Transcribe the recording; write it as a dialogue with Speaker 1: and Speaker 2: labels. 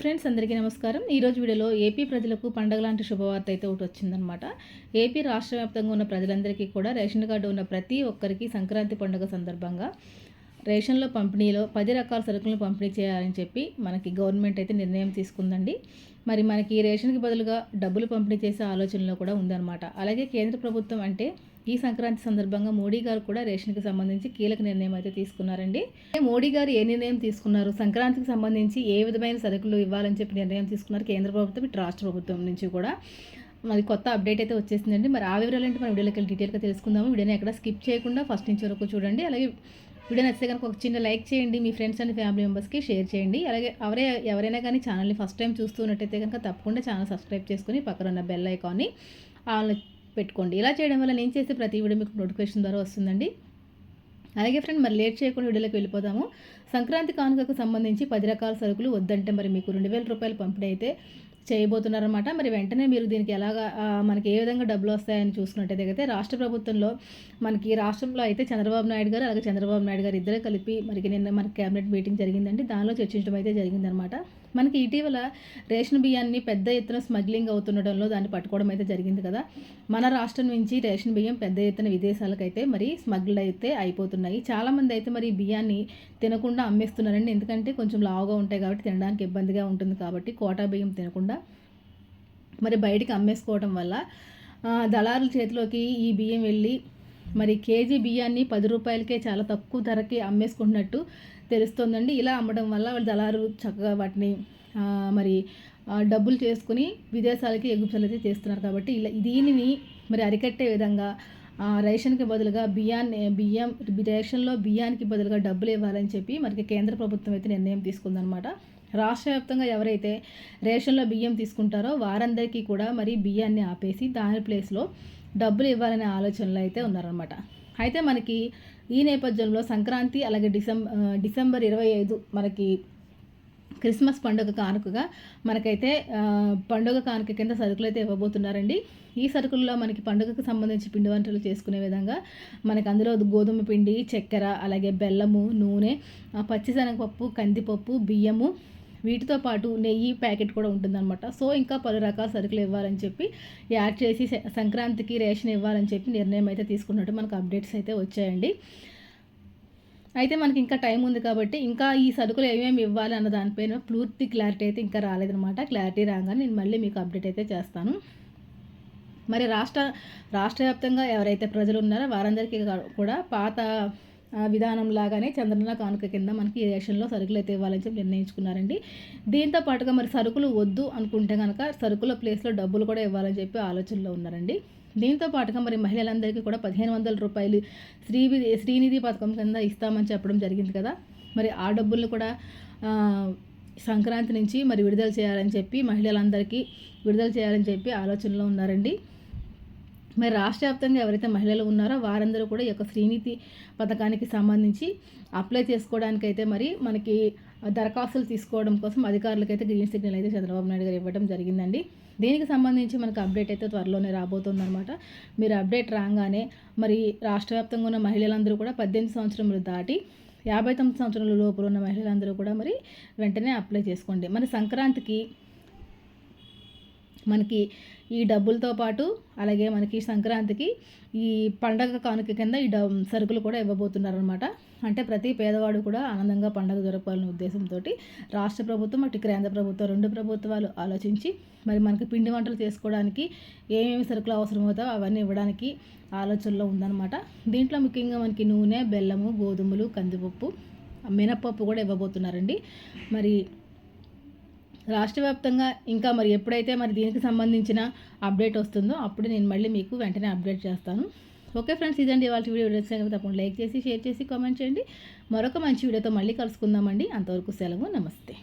Speaker 1: Friends అందరికీ నమస్కారం. ఈరోజు వీడియోలో ఏపీ ప్రజలకు పండగ లాంటి శుభవార్త అయితే ఒకటి వచ్చిందనమాట ఏపీ రాష్ట్ర వ్యాప్తంగా ఉన్న ప్రజలందరికీ కూడా రేషన్ కార్డు ఉన్న ప్రతి ఒక్కరికి సంక్రాంతి పండుగ సందర్భంగా రేషన్లో పంపిణీలో పది రకాల సరుకులను పంపిణీ చేయాలని చెప్పి మనకి గవర్నమెంట్ అయితే నిర్ణయం తీసుకుందండి. మరి మనకి రేషన్కి బదులుగా డబ్బులు పంపిణీ చేసే ఆలోచనలో కూడా ఉందన్నమాట. అలాగే కేంద్ర ప్రభుత్వం అంటే ఈ సంక్రాంతి సందర్భంగా మోడీ గారు కూడా రేషన్కి సంబంధించి కీలక నిర్ణయం అయితే తీసుకున్నారండి. మోడీ గారు ఏ నిర్ణయం తీసుకున్నారు? సంక్రాంతికి సంబంధించి ఏ విధమైన సరుకులు ఇవ్వాలని చెప్పి నిర్ణయం తీసుకున్నారు కేంద్ర ప్రభుత్వం ఇటు రాష్ట్ర ప్రభుత్వం నుంచి కూడా. మరి కొత్త అప్డేట్ అయితే వచ్చేసిందండి. మరి ఆ వివరాలు అంటే మన వీడియోలోకి డీటెయిల్గా తెలుసుకుందాము. వీడియోని ఎక్కడ స్కిప్ చేయకుండా ఫస్ట్ నుంచి వరకు చూడండి. అలాగే వీడియో నచ్చితే కనుక ఒక చిన్న లైక్ చేయండి మీ ఫ్రెండ్స్ అండ్ ఫ్యామిలీ మెంబర్స్కి షేర్ చేయండి. అలాగే ఎవరే ఎవరైనా కానీ ఛానల్ని ఫస్ట్ టైం చూస్తున్నట్టయితే కనుక తప్పకుండా ఛానల్ సబ్స్క్రైబ్ చేసుకుని పక్కన ఉన్న బెల్ ఐకాన్ని ఆన్ పెట్టుకోండి. ఇలా చేయడం వల్ల నేను చేసే ప్రతి వీడియో మీకు నోటిఫికేషన్ ద్వారా వస్తుందండి. అలాగే ఫ్రెండ్ మరి లేట్ చేయకుండా వీడియోలోకి వెళ్ళిపోదాము. సంక్రాంతి కానుకకు సంబంధించి పది రకాల సరుకులు వద్దంటే మరి మీకు రెండు వేల రూపాయలు పంపిణీ అయితే చేయబోతున్నారన్నమాట. మరి వెంటనే మీరు దీనికి ఎలాగా మనకి ఏ విధంగా డబ్బులు వస్తాయని చూసుకున్నట్టయితే అయితే రాష్ట్ర ప్రభుత్వంలో మనకి రాష్ట్రంలో అయితే చంద్రబాబు నాయుడు గారు అలాగే చంద్రబాబు నాయుడు గారు ఇద్దరే కలిపి మనకి నిన్న మనకి క్యాబినెట్ మీటింగ్ జరిగిందండి. దానిలో చర్చించడం అయితే జరిగిందనమాట మనకి ఇటీవల రేషన్ బియ్యాన్ని పెద్ద ఎత్తున స్మగ్లింగ్ అవుతుండడంలో దాన్ని పట్టుకోవడం అయితే జరిగింది కదా. మన రాష్ట్రం నుంచి రేషన్ బియ్యం పెద్ద ఎత్తున విదేశాలకైతే మరి స్మగ్ల్ అయితే అయిపోతున్నాయి. చాలామంది అయితే మరి బియ్యాన్ని తినకుండా అమ్మేస్తున్నారండి. ఎందుకంటే కొంచెం లావుగా ఉంటాయి కాబట్టి తినడానికి ఇబ్బందిగా ఉంటుంది కాబట్టి కోటా బియ్యం తినకుండా మరి బయటికి అమ్మేసుకోవడం వల్ల దళారుల చేతిలోకి ఈ బియ్యం వెళ్ళి మరి కేజీ బియ్యాన్ని పది రూపాయలకే చాలా తక్కువ ధరకి అమ్మేసుకుంటున్నట్టు తెలుస్తుందండి. ఇలా అమ్మడం వల్ల వాళ్ళు దళారు చక్కగా వాటిని మరి డబ్బులు చేసుకుని విదేశాలకి ఎగుమతులైతే అయితే చేస్తున్నారు కాబట్టి ఇలా దీనిని మరి అరికట్టే విధంగా రేషన్కి బదులుగా బియ్యాన్ని బియ్యం రేషన్లో బియ్యానికి బదులుగా డబ్బులు ఇవ్వాలని చెప్పి మనకి కేంద్ర ప్రభుత్వం అయితే నిర్ణయం తీసుకుందనమాట రాష్ట్ర వ్యాప్తంగా ఎవరైతే రేషన్లో బియ్యం తీసుకుంటారో వారందరికీ కూడా మరి బియ్యాన్ని ఆపేసి దాని ప్లేస్లో డబ్బులు ఇవ్వాలనే ఆలోచనలో అయితే ఉన్నారనమాట అయితే మనకి ఈ నేపథ్యంలో సంక్రాంతి అలాగే డిసెంబర్ డిసెంబర్ ఇరవై ఐదు మనకి క్రిస్మస్ పండుగ కానుకగా మనకైతే పండుగ కానుక కింద సరుకులు అయితే ఇవ్వబోతున్నారండి. ఈ సరుకుల్లో మనకి పండుగకు సంబంధించి పిండి వంటలు చేసుకునే విధంగా మనకి అందులో గోధుమ పిండి చక్కెర అలాగే బెల్లము నూనె పచ్చిశనగపప్పు కందిపప్పు బియ్యము వీటితో పాటు నెయ్యి ప్యాకెట్ కూడా ఉంటుందన్నమాట. సో ఇంకా పలు రకాల సరుకులు ఇవ్వాలని చెప్పి యాడ్ చేసి సంక్రాంతికి రేషన్ ఇవ్వాలని చెప్పి నిర్ణయం అయితే తీసుకున్నట్టు మనకు అప్డేట్స్ అయితే వచ్చాయండి. అయితే మనకి ఇంకా టైం ఉంది కాబట్టి ఇంకా ఈ సరుకులు ఏమేమి ఇవ్వాలి అన్న దానిపైన పూర్తి క్లారిటీ అయితే ఇంకా రాలేదనమాట క్లారిటీ రాగానే నేను మళ్ళీ మీకు అప్డేట్ అయితే చేస్తాను. మరి రాష్ట్ర రాష్ట్ర వ్యాప్తంగా ఎవరైతే ప్రజలు ఉన్నారో వారందరికీ కూడా పాత విధానం లాగానే చంద్రన కానుక కింద మనకి రేషన్లో సరుకులు అయితే ఇవ్వాలని చెప్పి నిర్ణయించుకున్నారండి. దీంతో పాటుగా మరి సరుకులు వద్దు అనుకుంటే కనుక సరుకుల ప్లేస్లో డబ్బులు కూడా ఇవ్వాలని చెప్పి ఆలోచనలో ఉన్నారండి. దీంతో పాటుగా మరి మహిళలందరికీ కూడా పదిహేను వందల రూపాయలు శ్రీ శ్రీనిధి పథకం కింద ఇస్తామని చెప్పడం జరిగింది కదా. మరి ఆ డబ్బులను కూడా సంక్రాంతి నుంచి మరి విడుదల చేయాలని చెప్పి మహిళలందరికీ విడుదల చేయాలని చెప్పి ఆలోచనలో ఉన్నారండి. మరి రాష్ట్ర వ్యాప్తంగా ఎవరైతే మహిళలు ఉన్నారో వారందరూ కూడా ఈ యొక్క శ్రీనీతి పథకానికి సంబంధించి అప్లై చేసుకోవడానికైతే మరి మనకి దరఖాస్తులు తీసుకోవడం కోసం అధికారులకైతే గ్రీన్ సిగ్నల్ అయితే చంద్రబాబు నాయుడు గారు ఇవ్వడం జరిగిందండి. దీనికి సంబంధించి మనకు అప్డేట్ అయితే త్వరలోనే రాబోతుందన్నమాట. మీరు అప్డేట్ రాగానే మరి రాష్ట్ర వ్యాప్తంగా ఉన్న మహిళలందరూ కూడా పద్దెనిమిది సంవత్సరములు దాటి యాభై తొమ్మిది సంవత్సరాల లోపల ఉన్న మహిళలందరూ కూడా మరి వెంటనే అప్లై చేసుకోండి. మరి సంక్రాంతికి మనకి ఈ డబ్బులతో పాటు అలాగే మనకి సంక్రాంతికి ఈ పండగ కానుక కింద ఈ సరుకులు కూడా ఇవ్వబోతున్నారనమాట అంటే ప్రతి పేదవాడు కూడా ఆనందంగా పండగ జరపాలనే ఉద్దేశంతో రాష్ట్ర ప్రభుత్వం అటు కేంద్ర ప్రభుత్వం రెండు ప్రభుత్వాలు ఆలోచించి మరి మనకి పిండి వంటలు చేసుకోవడానికి ఏమేమి సరుకులు అవసరమవుతాయో అవన్నీ ఇవ్వడానికి ఆలోచనలో ఉందన్నమాట. దీంట్లో ముఖ్యంగా మనకి నూనె బెల్లము గోధుమలు కందిపప్పు మినప్పప్పు కూడా ఇవ్వబోతున్నారండి. మరి రాష్ట్ర వ్యాప్తంగా ఇంకా మరి ఎప్పుడైతే మరి దీనికి సంబంధించిన అప్డేట్ వస్తుందో అప్పుడు నేను మళ్ళీ మీకు వెంటనే అప్డేట్ చేస్తాను. ఓకే ఫ్రెండ్స్ ఇదండి వాళ్ళ వీడియో. నచ్చితే తప్పకుండా లైక్ చేసి షేర్ చేసి కామెంట్ చేయండి. మరొక మంచి వీడియోతో మళ్ళీ కలుసుకుందామండి. అంతవరకు సెలవు నమస్తే.